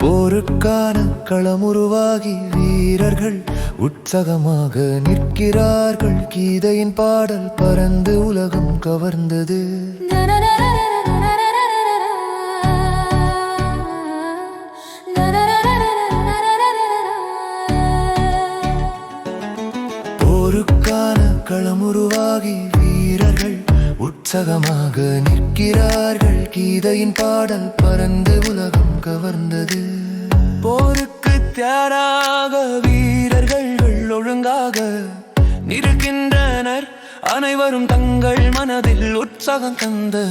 போருக்கான களமுருவாகி வீரர்கள் உற்சாகமாக நிற்கிறார்கள். கீதையின் பாடல் பறந்து உலகம் கவர்ந்தது. களம் களமுருவாகி வீரர்கள் உற்சகமாக நிற்கிறார்கள். கீதையின் பாடல் பறந்து உலகம் கவர்ந்தது. போருக்கு தயாராக வீரர்கள் ஒழுங்காக நிற்கின்றனர். அனைவரும் தங்கள் மனதில் உற்சாகம் தந்த.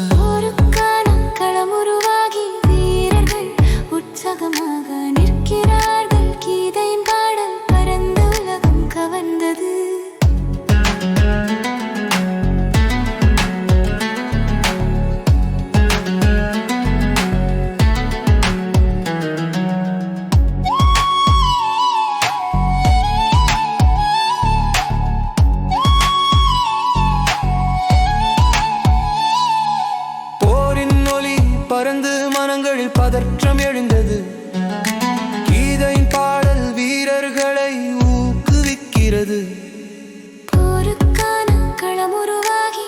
பறந்து மனங்களில் பதற்றம் எழுந்தது. கீதை பாடல் வீரர்களை ஊக்குவிக்கிறது. போருக்கான களமுருவாகி